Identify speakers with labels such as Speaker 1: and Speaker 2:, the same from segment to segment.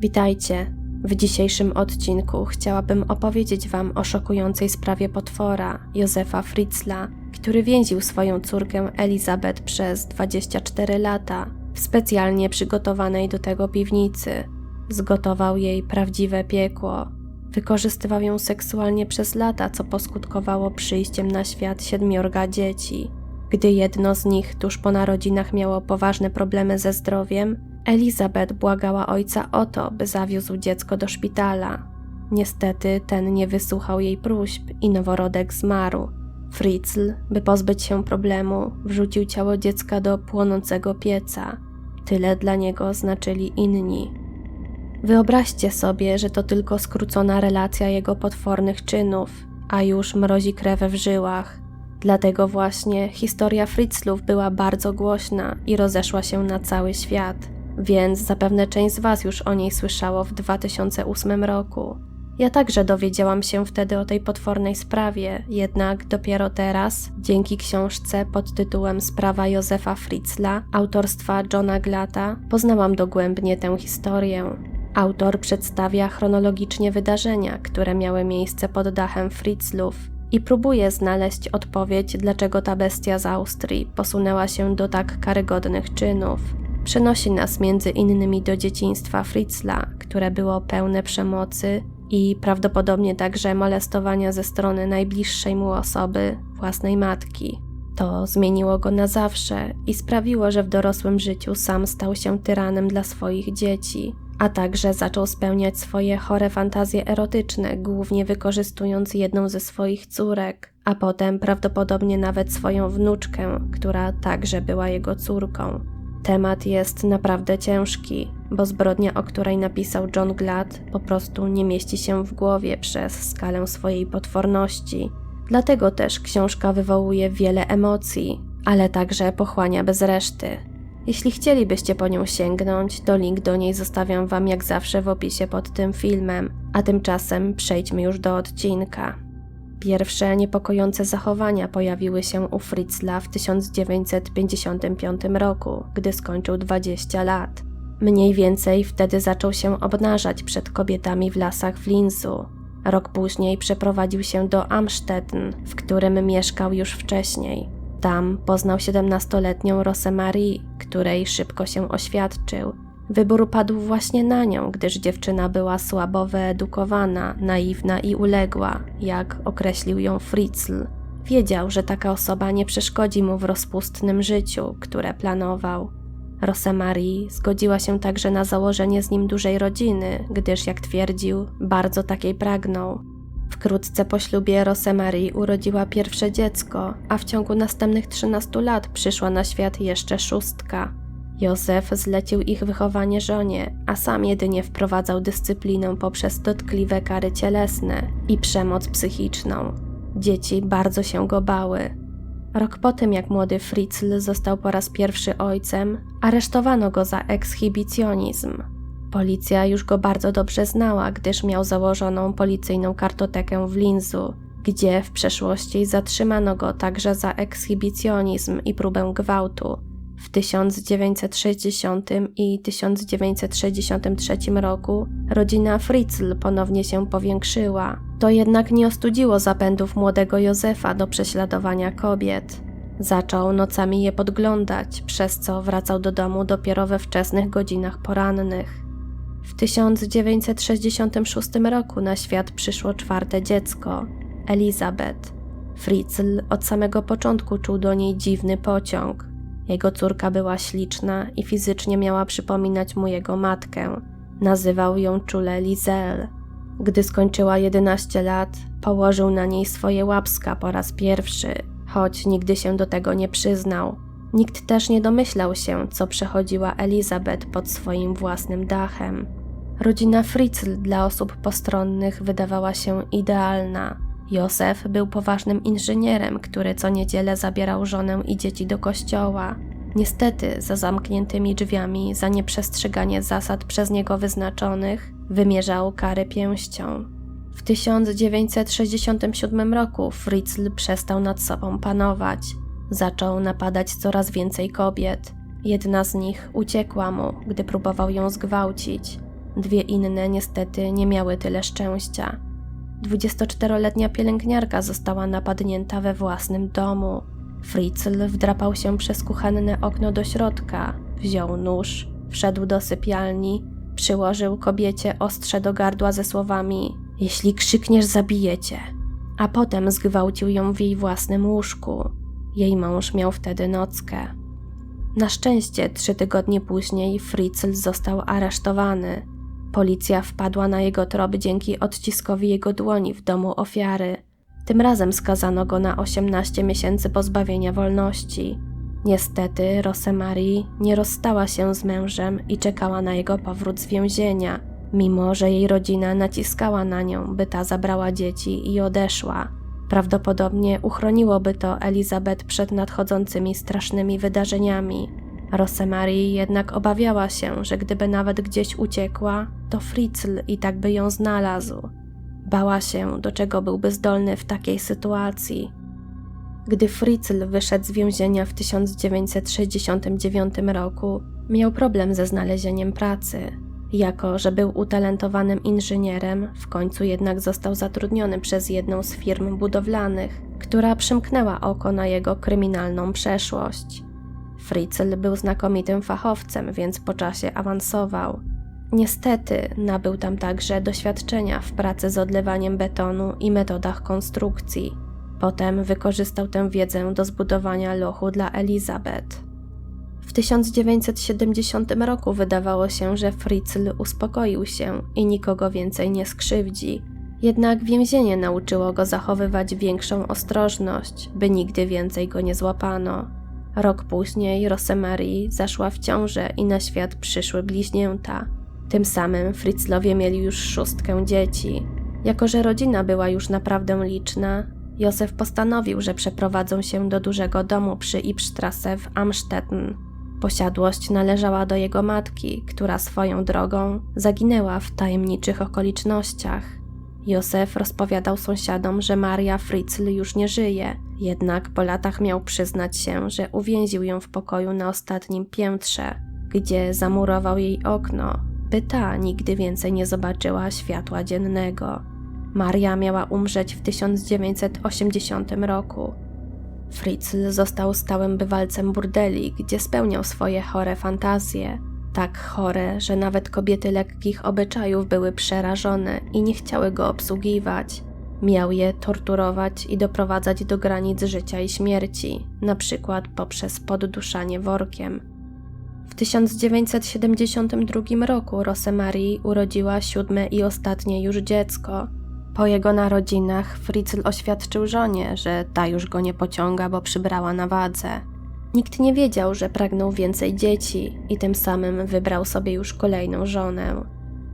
Speaker 1: Witajcie. W dzisiejszym odcinku chciałabym opowiedzieć Wam o szokującej sprawie potwora Józefa Fritzla, który więził swoją córkę Elizabeth przez 24 lata w specjalnie przygotowanej do tego piwnicy. Zgotował jej prawdziwe piekło. Wykorzystywał ją seksualnie przez lata, co poskutkowało przyjściem na świat siedmiorga dzieci. Gdy jedno z nich tuż po narodzinach miało poważne problemy ze zdrowiem, Elizabeth błagała ojca o to, by zawiózł dziecko do szpitala. Niestety ten nie wysłuchał jej próśb i noworodek zmarł. Fritzl, by pozbyć się problemu, wrzucił ciało dziecka do płonącego pieca. Tyle dla niego znaczyli inni. Wyobraźcie sobie, że to tylko skrócona relacja jego potwornych czynów, a już mrozi krew w żyłach. Dlatego właśnie historia Fritzlów była bardzo głośna i rozeszła się na cały świat więc zapewne część z Was już o niej słyszało w 2008 roku. Ja także dowiedziałam się wtedy o tej potwornej sprawie, jednak dopiero teraz, dzięki książce pod tytułem Sprawa Józefa Fritzla autorstwa Johna Glata, poznałam dogłębnie tę historię. Autor przedstawia chronologicznie wydarzenia, które miały miejsce pod dachem Fritzlów i próbuje znaleźć odpowiedź, dlaczego ta bestia z Austrii posunęła się do tak karygodnych czynów. Przenosi nas między innymi do dzieciństwa Fritzla, które było pełne przemocy i prawdopodobnie także molestowania ze strony najbliższej mu osoby, własnej matki. To zmieniło go na zawsze i sprawiło, że w dorosłym życiu sam stał się tyranem dla swoich dzieci, a także zaczął spełniać swoje chore fantazje erotyczne, głównie wykorzystując jedną ze swoich córek, a potem prawdopodobnie nawet swoją wnuczkę, która także była jego córką. Temat jest naprawdę ciężki, bo zbrodnia, o której napisał John Glad, po prostu nie mieści się w głowie przez skalę swojej potworności. Dlatego też książka wywołuje wiele emocji, ale także pochłania bez reszty. Jeśli chcielibyście po nią sięgnąć, to link do niej zostawiam Wam jak zawsze w opisie pod tym filmem, a tymczasem przejdźmy już do odcinka. Pierwsze niepokojące zachowania pojawiły się u Fritzla w 1955 roku, gdy skończył 20 lat. Mniej więcej wtedy zaczął się obnażać przed kobietami w lasach w Linzu. Rok później przeprowadził się do Amstetten, w którym mieszkał już wcześniej. Tam poznał 17-letnią Rosemarie, której szybko się oświadczył Wybór padł właśnie na nią, gdyż dziewczyna była słabo wyedukowana, naiwna i uległa, jak określił ją Fritzl. Wiedział, że taka osoba nie przeszkodzi mu w rozpustnym życiu, które planował. Rosemarie zgodziła się także na założenie z nim dużej rodziny, gdyż, jak twierdził, bardzo takiej pragnął. Wkrótce po ślubie Rosemarie urodziła pierwsze dziecko, a w ciągu następnych 13 lat przyszła na świat jeszcze szóstka. Józef zlecił ich wychowanie żonie, a sam jedynie wprowadzał dyscyplinę poprzez dotkliwe kary cielesne i przemoc psychiczną. Dzieci bardzo się go bały. Rok po tym, jak młody Fritzl został po raz pierwszy ojcem, aresztowano go za ekshibicjonizm. Policja już go bardzo dobrze znała, gdyż miał założoną policyjną kartotekę w Linzu, gdzie w przeszłości zatrzymano go także za ekshibicjonizm i próbę gwałtu, w 1960 i 1963 roku rodzina Fritzl ponownie się powiększyła. To jednak nie ostudziło zapędów młodego Józefa do prześladowania kobiet. Zaczął nocami je podglądać, przez co wracał do domu dopiero we wczesnych godzinach porannych. W 1966 roku na świat przyszło czwarte dziecko, Elizabeth. Fritzl od samego początku czuł do niej dziwny pociąg. Jego córka była śliczna i fizycznie miała przypominać mu jego matkę. Nazywał ją czule Lizel. Gdy skończyła 11 lat, położył na niej swoje łapska po raz pierwszy, choć nigdy się do tego nie przyznał. Nikt też nie domyślał się, co przechodziła Elizabeth pod swoim własnym dachem. Rodzina Fritzl dla osób postronnych wydawała się idealna. Józef był poważnym inżynierem, który co niedzielę zabierał żonę i dzieci do kościoła. Niestety, za zamkniętymi drzwiami, za nieprzestrzeganie zasad przez niego wyznaczonych, wymierzał karę pięścią. W 1967 roku Fritzl przestał nad sobą panować. Zaczął napadać coraz więcej kobiet. Jedna z nich uciekła mu, gdy próbował ją zgwałcić. Dwie inne niestety nie miały tyle szczęścia. 24-letnia pielęgniarka została napadnięta we własnym domu. Fritzl wdrapał się przez kuchenne okno do środka, wziął nóż, wszedł do sypialni, przyłożył kobiecie ostrze do gardła ze słowami: Jeśli krzykniesz, zabijecie. A potem zgwałcił ją w jej własnym łóżku. Jej mąż miał wtedy nockę. Na szczęście trzy tygodnie później Fritzl został aresztowany. Policja wpadła na jego trop dzięki odciskowi jego dłoni w domu ofiary. Tym razem skazano go na 18 miesięcy pozbawienia wolności. Niestety Rosemarie nie rozstała się z mężem i czekała na jego powrót z więzienia, mimo że jej rodzina naciskała na nią, by ta zabrała dzieci i odeszła. Prawdopodobnie uchroniłoby to Elizabeth przed nadchodzącymi strasznymi wydarzeniami. Rosemarie jednak obawiała się, że gdyby nawet gdzieś uciekła, to Fritzl i tak by ją znalazł. Bała się, do czego byłby zdolny w takiej sytuacji. Gdy Fritzl wyszedł z więzienia w 1969 roku, miał problem ze znalezieniem pracy. Jako, że był utalentowanym inżynierem, w końcu jednak został zatrudniony przez jedną z firm budowlanych, która przymknęła oko na jego kryminalną przeszłość. Fritzl był znakomitym fachowcem, więc po czasie awansował. Niestety nabył tam także doświadczenia w pracy z odlewaniem betonu i metodach konstrukcji. Potem wykorzystał tę wiedzę do zbudowania lochu dla Elizabeth. W 1970 roku wydawało się, że Fritzl uspokoił się i nikogo więcej nie skrzywdzi. Jednak więzienie nauczyło go zachowywać większą ostrożność, by nigdy więcej go nie złapano. Rok później Rosemarie zaszła w ciążę i na świat przyszły bliźnięta. Tym samym Fritzlowie mieli już szóstkę dzieci. Jako, że rodzina była już naprawdę liczna, Józef postanowił, że przeprowadzą się do dużego domu przy Ipstrasse w Amstetten. Posiadłość należała do jego matki, która swoją drogą zaginęła w tajemniczych okolicznościach. Józef rozpowiadał sąsiadom, że Maria Fritzl już nie żyje, jednak po latach miał przyznać się, że uwięził ją w pokoju na ostatnim piętrze, gdzie zamurował jej okno, by ta nigdy więcej nie zobaczyła światła dziennego. Maria miała umrzeć w 1980 roku. Fritzl został stałym bywalcem burdeli, gdzie spełniał swoje chore fantazje. Tak chore, że nawet kobiety lekkich obyczajów były przerażone i nie chciały go obsługiwać. Miał je torturować i doprowadzać do granic życia i śmierci, na przykład poprzez podduszanie workiem. W 1972 roku Rosemarie urodziła siódme i ostatnie już dziecko. Po jego narodzinach Fritzl oświadczył żonie, że ta już go nie pociąga, bo przybrała na wadze. Nikt nie wiedział, że pragnął więcej dzieci i tym samym wybrał sobie już kolejną żonę.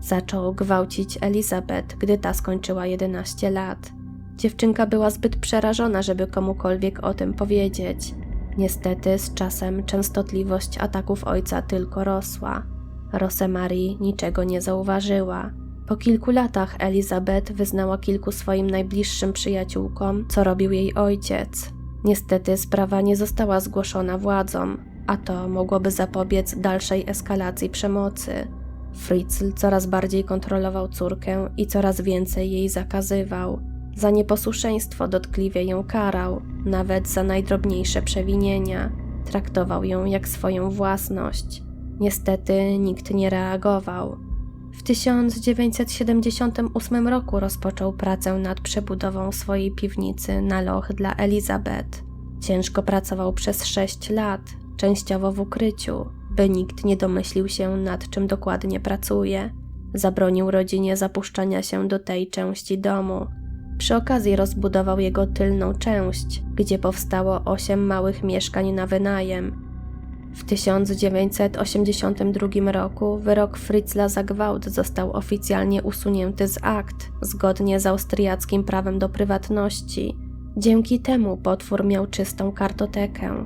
Speaker 1: Zaczął gwałcić Elizabeth, gdy ta skończyła 11 lat. Dziewczynka była zbyt przerażona, żeby komukolwiek o tym powiedzieć. Niestety z czasem częstotliwość ataków ojca tylko rosła. Rosemarie niczego nie zauważyła. Po kilku latach Elizabeth wyznała kilku swoim najbliższym przyjaciółkom, co robił jej ojciec. Niestety sprawa nie została zgłoszona władzom, a to mogłoby zapobiec dalszej eskalacji przemocy. Fritzl coraz bardziej kontrolował córkę i coraz więcej jej zakazywał. Za nieposłuszeństwo dotkliwie ją karał, nawet za najdrobniejsze przewinienia. Traktował ją jak swoją własność. Niestety nikt nie reagował. W 1978 roku rozpoczął pracę nad przebudową swojej piwnicy na loch dla Elizabeth. Ciężko pracował przez 6 lat, częściowo w ukryciu, by nikt nie domyślił się, nad czym dokładnie pracuje. Zabronił rodzinie zapuszczania się do tej części domu. Przy okazji rozbudował jego tylną część, gdzie powstało osiem małych mieszkań na wynajem. W 1982 roku wyrok Fritzla za gwałt został oficjalnie usunięty z akt, zgodnie z austriackim prawem do prywatności. Dzięki temu potwór miał czystą kartotekę.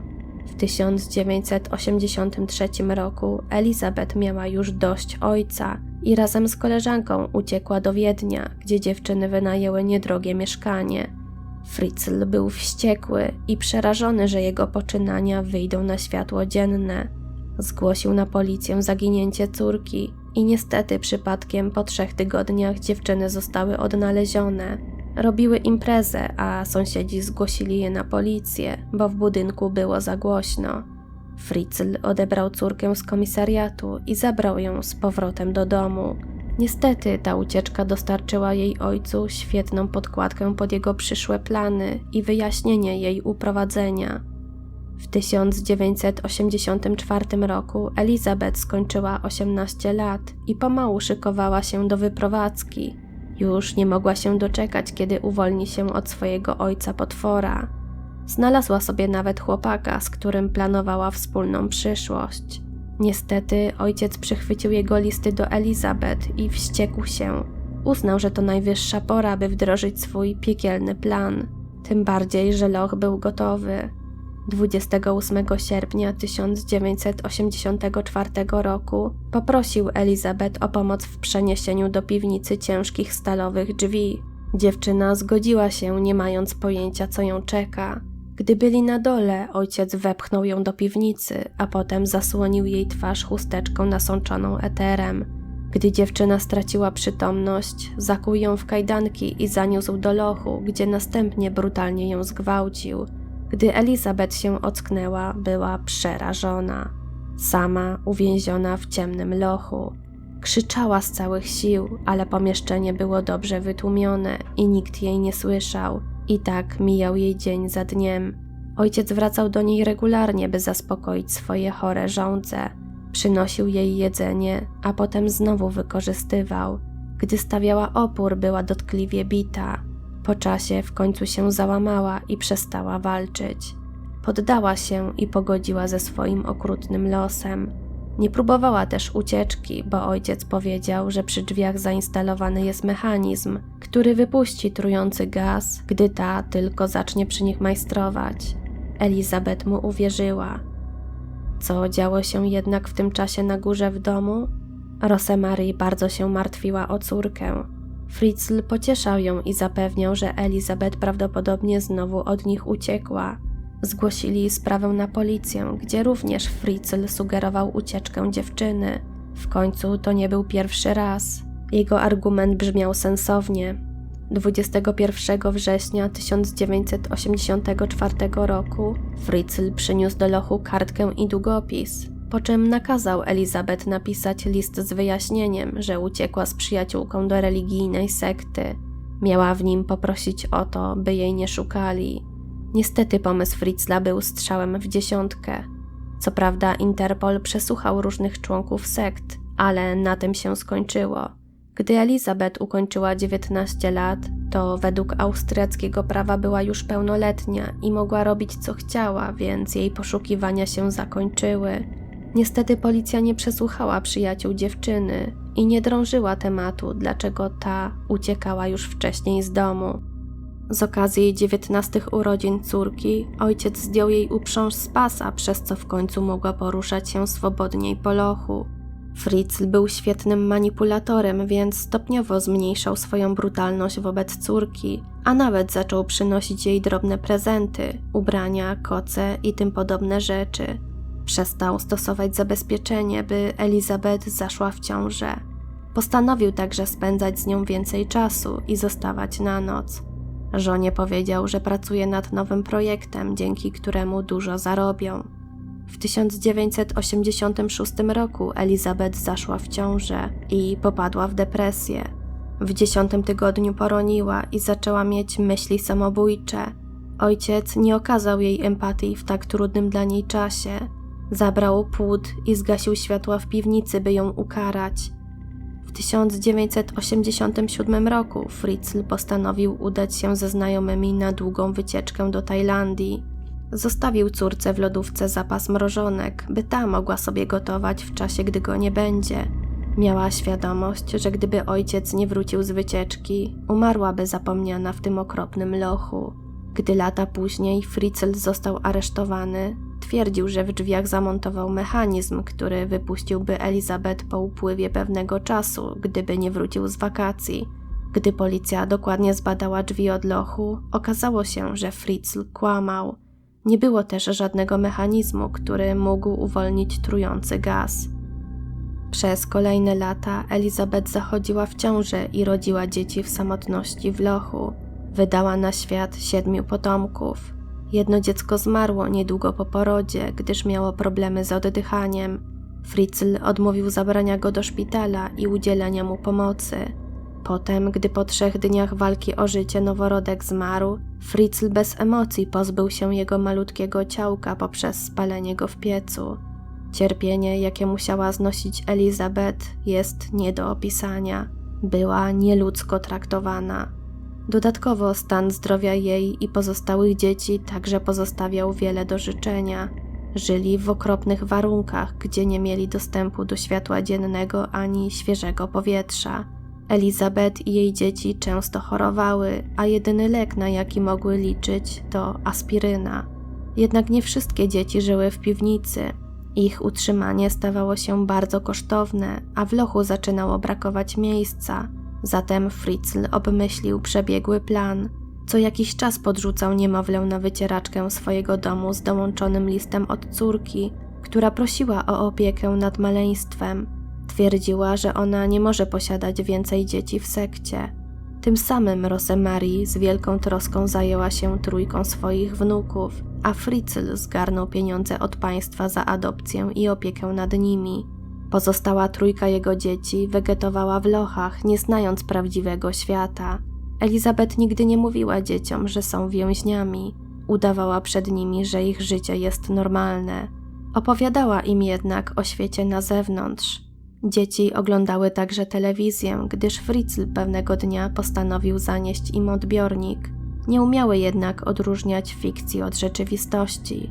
Speaker 1: W 1983 roku Elizabeth miała już dość ojca i razem z koleżanką uciekła do Wiednia, gdzie dziewczyny wynajęły niedrogie mieszkanie. Fritzl był wściekły i przerażony, że jego poczynania wyjdą na światło dzienne. Zgłosił na policję zaginięcie córki, I niestety przypadkiem po trzech tygodniach dziewczyny zostały odnalezione. Robiły imprezę, a sąsiedzi zgłosili je na policję, bo w budynku było za głośno. Fritzl odebrał córkę z komisariatu i zabrał ją z powrotem do domu. Niestety ta ucieczka dostarczyła jej ojcu świetną podkładkę pod jego przyszłe plany i wyjaśnienie jej uprowadzenia. W 1984 roku Elizabeth skończyła 18 lat i pomału szykowała się do wyprowadzki. Już nie mogła się doczekać, kiedy uwolni się od swojego ojca potwora. Znalazła sobie nawet chłopaka, z którym planowała wspólną przyszłość. Niestety ojciec przychwycił jego listy do Elizabeth i wściekł się. Uznał, że to najwyższa pora, by wdrożyć swój piekielny plan. Tym bardziej, że Loch był gotowy. 28 sierpnia 1984 roku poprosił Elizabeth o pomoc w przeniesieniu do piwnicy ciężkich stalowych drzwi. Dziewczyna zgodziła się, nie mając pojęcia, co ją czeka. Gdy byli na dole, ojciec wepchnął ją do piwnicy, a potem zasłonił jej twarz chusteczką nasączoną eterem. Gdy dziewczyna straciła przytomność, zakuł ją w kajdanki i zaniósł do lochu, gdzie następnie brutalnie ją zgwałcił. Gdy Elizabeth się ocknęła, była przerażona. Sama uwięziona w ciemnym lochu. Krzyczała z całych sił, ale pomieszczenie było dobrze wytłumione i nikt jej nie słyszał. I tak mijał jej dzień za dniem. Ojciec wracał do niej regularnie, by zaspokoić swoje chore żądze. Przynosił jej jedzenie, a potem znowu wykorzystywał. Gdy stawiała opór, była dotkliwie bita. Po czasie w końcu się załamała i przestała walczyć. Poddała się i pogodziła ze swoim okrutnym losem. Nie próbowała też ucieczki, bo ojciec powiedział, że przy drzwiach zainstalowany jest mechanizm, który wypuści trujący gaz, gdy ta tylko zacznie przy nich majstrować. Elizabeth mu uwierzyła. Co działo się jednak w tym czasie na górze w domu? Rosemarie bardzo się martwiła o córkę. Fritzl pocieszał ją i zapewniał, że Elizabeth prawdopodobnie znowu od nich uciekła. Zgłosili sprawę na policję, gdzie również Fritzl sugerował ucieczkę dziewczyny. W końcu to nie był pierwszy raz. Jego argument brzmiał sensownie. 21 września 1984 roku Fritzl przyniósł do lochu kartkę i długopis, po czym nakazał Elizabeth napisać list z wyjaśnieniem, że uciekła z przyjaciółką do religijnej sekty. Miała w nim poprosić o to, by jej nie szukali. Niestety pomysł Fritzla był strzałem w dziesiątkę. Co prawda Interpol przesłuchał różnych członków sekt, ale na tym się skończyło. Gdy Elizabeth ukończyła 19 lat, to według austriackiego prawa była już pełnoletnia i mogła robić co chciała, więc jej poszukiwania się zakończyły. Niestety policja nie przesłuchała przyjaciół dziewczyny i nie drążyła tematu, dlaczego ta uciekała już wcześniej z domu. Z okazji jej dziewiętnastych urodzin córki, ojciec zdjął jej uprząż z pasa, przez co w końcu mogła poruszać się swobodniej po lochu. Fritzl był świetnym manipulatorem, więc stopniowo zmniejszał swoją brutalność wobec córki, a nawet zaczął przynosić jej drobne prezenty, ubrania, koce i tym podobne rzeczy. Przestał stosować zabezpieczenie, by Elizabeth zaszła w ciążę. Postanowił także spędzać z nią więcej czasu i zostawać na noc. Żonie powiedział, że pracuje nad nowym projektem, dzięki któremu dużo zarobią. W 1986 roku Elizabeth zaszła w ciążę i popadła w depresję. W dziesiątym tygodniu poroniła i zaczęła mieć myśli samobójcze. Ojciec nie okazał jej empatii w tak trudnym dla niej czasie. Zabrał płód i zgasił światła w piwnicy, by ją ukarać. W 1987 roku Fritzl postanowił udać się ze znajomymi na długą wycieczkę do Tajlandii. Zostawił córce w lodówce zapas mrożonek, by ta mogła sobie gotować w czasie, gdy go nie będzie. Miała świadomość, że gdyby ojciec nie wrócił z wycieczki, umarłaby zapomniana w tym okropnym lochu. Gdy lata później Fritzl został aresztowany, twierdził, że w drzwiach zamontował mechanizm, który wypuściłby Elizabeth po upływie pewnego czasu, gdyby nie wrócił z wakacji. Gdy policja dokładnie zbadała drzwi od lochu, okazało się, że Fritzl kłamał. Nie było też żadnego mechanizmu, który mógł uwolnić trujący gaz. Przez kolejne lata Elizabeth zachodziła w ciążę i rodziła dzieci w samotności w lochu. Wydała na świat siedmiu potomków. Jedno dziecko zmarło niedługo po porodzie, gdyż miało problemy z oddychaniem. Fritzl odmówił zabrania go do szpitala i udzielenia mu pomocy. Potem, gdy po trzech dniach walki o życie noworodek zmarł, Fritzl bez emocji pozbył się jego malutkiego ciałka poprzez spalenie go w piecu. Cierpienie, jakie musiała znosić Elizabeth, jest nie do opisania. Była nieludzko traktowana. Dodatkowo stan zdrowia jej i pozostałych dzieci także pozostawiał wiele do życzenia. Żyli w okropnych warunkach, gdzie nie mieli dostępu do światła dziennego ani świeżego powietrza. Elizabeth i jej dzieci często chorowały, a jedyny lek, na jaki mogły liczyć, to aspiryna. Jednak nie wszystkie dzieci żyły w piwnicy. Ich utrzymanie stawało się bardzo kosztowne, a w lochu zaczynało brakować miejsca. Zatem Fritzl obmyślił przebiegły plan. Co jakiś czas podrzucał niemowlę na wycieraczkę swojego domu z dołączonym listem od córki, która prosiła o opiekę nad maleństwem. Twierdziła, że ona nie może posiadać więcej dzieci w sekcie. Tym samym Rosemarie z wielką troską zajęła się trójką swoich wnuków, a Fritzl zgarnął pieniądze od państwa za adopcję i opiekę nad nimi. Pozostała trójka jego dzieci wegetowała w lochach, nie znając prawdziwego świata. Elizabeth nigdy nie mówiła dzieciom, że są więźniami. Udawała przed nimi, że ich życie jest normalne. Opowiadała im jednak o świecie na zewnątrz. Dzieci oglądały także telewizję, gdyż Fritzl pewnego dnia postanowił zanieść im odbiornik. Nie umiały jednak odróżniać fikcji od rzeczywistości.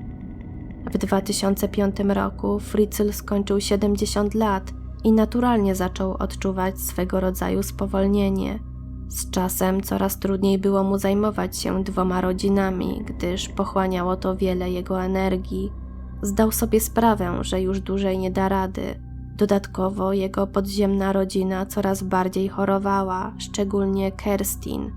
Speaker 1: W 2005 roku Fritzl skończył 70 lat i naturalnie zaczął odczuwać swego rodzaju spowolnienie. Z czasem coraz trudniej było mu zajmować się dwoma rodzinami, gdyż pochłaniało to wiele jego energii. Zdał sobie sprawę, że już dłużej nie da rady. Dodatkowo jego podziemna rodzina coraz bardziej chorowała, szczególnie Kerstin.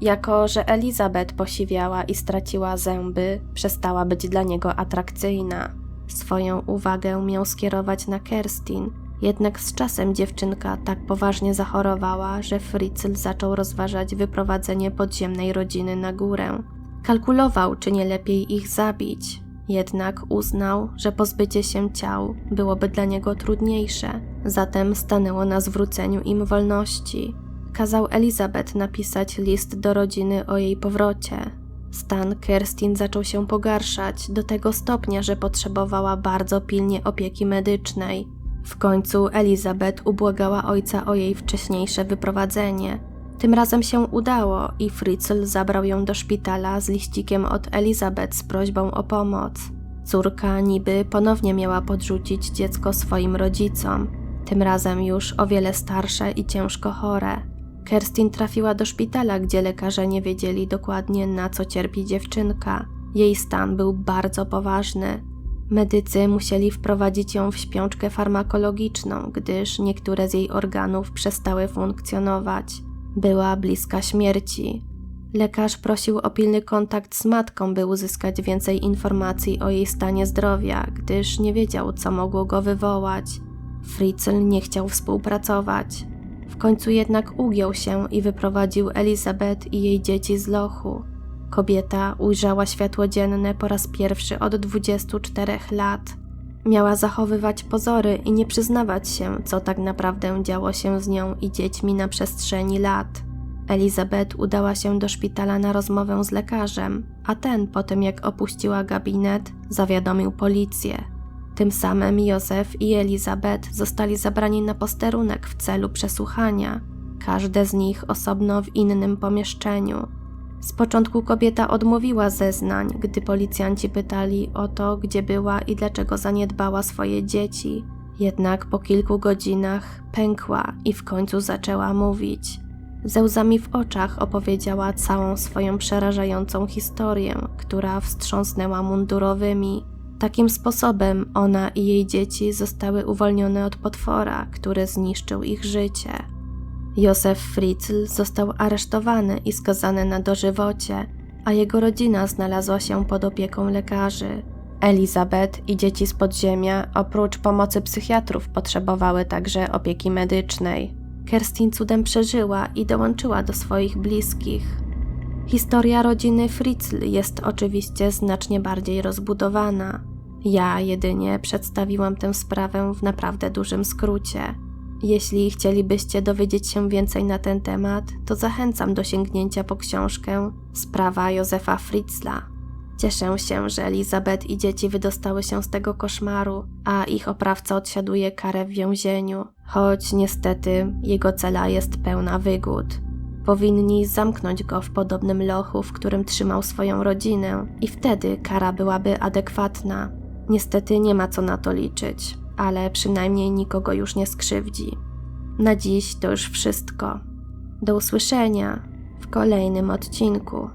Speaker 1: Jako, że Elizabeth posiwiała i straciła zęby, przestała być dla niego atrakcyjna. Swoją uwagę miał skierować na Kerstin, jednak z czasem dziewczynka tak poważnie zachorowała, że Fritzl zaczął rozważać wyprowadzenie podziemnej rodziny na górę. Kalkulował, czy nie lepiej ich zabić, jednak uznał, że pozbycie się ciał byłoby dla niego trudniejsze, zatem stanęło na zwróceniu im wolności. Kazał Elizabeth napisać list do rodziny o jej powrocie. Stan Kerstin zaczął się pogarszać do tego stopnia, że potrzebowała bardzo pilnie opieki medycznej. W końcu Elizabeth ubłagała ojca o jej wcześniejsze wyprowadzenie. Tym razem się udało i Fritzl zabrał ją do szpitala z liścikiem od Elizabeth z prośbą o pomoc. Córka niby ponownie miała podrzucić dziecko swoim rodzicom, tym razem już o wiele starsze i ciężko chore. Kerstin trafiła do szpitala, gdzie lekarze nie wiedzieli dokładnie na co cierpi dziewczynka. Jej stan był bardzo poważny. Medycy musieli wprowadzić ją w śpiączkę farmakologiczną, gdyż niektóre z jej organów przestały funkcjonować. Była bliska śmierci. Lekarz prosił o pilny kontakt z matką, by uzyskać więcej informacji o jej stanie zdrowia, gdyż nie wiedział, co mogło go wywołać. Fritzl nie chciał współpracować. W końcu jednak ugiął się i wyprowadził Elizabeth i jej dzieci z lochu. Kobieta ujrzała światło dzienne po raz pierwszy od 24 lat. Miała zachowywać pozory i nie przyznawać się, co tak naprawdę działo się z nią i dziećmi na przestrzeni lat. Elizabeth udała się do szpitala na rozmowę z lekarzem, a ten, po tym jak opuściła gabinet, zawiadomił policję. Tym samym Józef i Elizabeth zostali zabrani na posterunek w celu przesłuchania, każde z nich osobno w innym pomieszczeniu. Z początku kobieta odmówiła zeznań, gdy policjanci pytali o to, gdzie była i dlaczego zaniedbała swoje dzieci. Jednak po kilku godzinach pękła i w końcu zaczęła mówić. Ze łzami w oczach opowiedziała całą swoją przerażającą historię, która wstrząsnęła mundurowymi. Takim sposobem ona i jej dzieci zostały uwolnione od potwora, który zniszczył ich życie. Józef Fritzl został aresztowany i skazany na dożywocie, a jego rodzina znalazła się pod opieką lekarzy. Elizabeth i dzieci z podziemia, oprócz pomocy psychiatrów, potrzebowały także opieki medycznej. Kerstin cudem przeżyła i dołączyła do swoich bliskich. Historia rodziny Fritzl jest oczywiście znacznie bardziej rozbudowana. Ja jedynie przedstawiłam tę sprawę w naprawdę dużym skrócie. Jeśli chcielibyście dowiedzieć się więcej na ten temat, to zachęcam do sięgnięcia po książkę Sprawa Józefa Fritzla. Cieszę się, że Elizabeth i dzieci wydostały się z tego koszmaru, a ich oprawca odsiaduje karę w więzieniu, choć niestety jego cela jest pełna wygód. Powinni zamknąć go w podobnym lochu, w którym trzymał swoją rodzinę, i wtedy kara byłaby adekwatna. Niestety nie ma co na to liczyć, ale przynajmniej nikogo już nie skrzywdzi. Na dziś to już wszystko. Do usłyszenia w kolejnym odcinku.